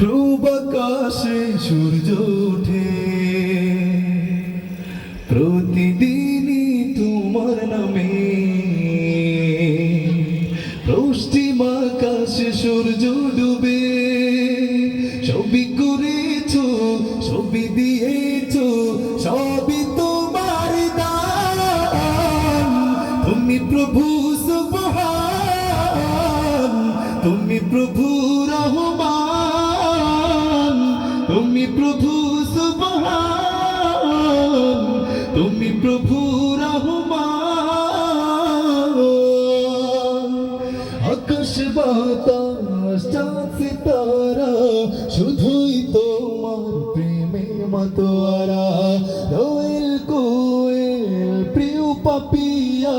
প্রবাকাশে সূর্য ওঠে। প্রতিদিনই তোমার নামে। পশ্চিম আকাশে সূর্য ডুবে। ছবি করেছ, ছবি দিয়েছ, সবই তোমার দান। তুমি প্রভু সুবহান, তুমি প্রভু রহমান। তুমি প্রভু সুবহান তুমি প্রভু আকাশ বাতাস সিতারা শুধুই তোমার প্রেমে মতোয়ারা রয়েল কু পাপিয়া,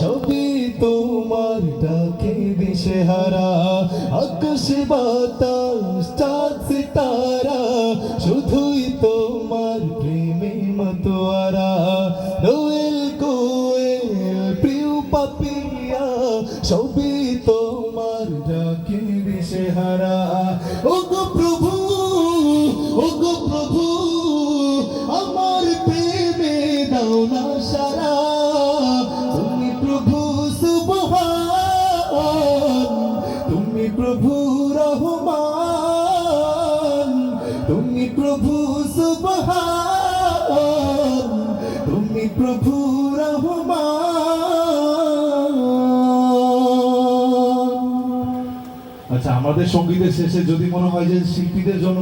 সবই তোমার ডাকে দিশেহারা। আকাশ, বাতাস, চাঁদ, সিতারা, শুধুই তোমার প্রেমে মতোয়ারা। রয়েল কোয়েল প্রিয় পাপিয়া, সবই তোমার ডাকে দিশেহারা। ও গো প্রভু ও গো প্রভু, আমার প্রেমে দাও না প্রভু রহমান, তুমি প্রভু সুবহান, তুমি প্রভু রহমান। আচ্ছা আমাদের সঙ্গীতের শেষে যদি মনে হয় যে শিল্পীদের জন্য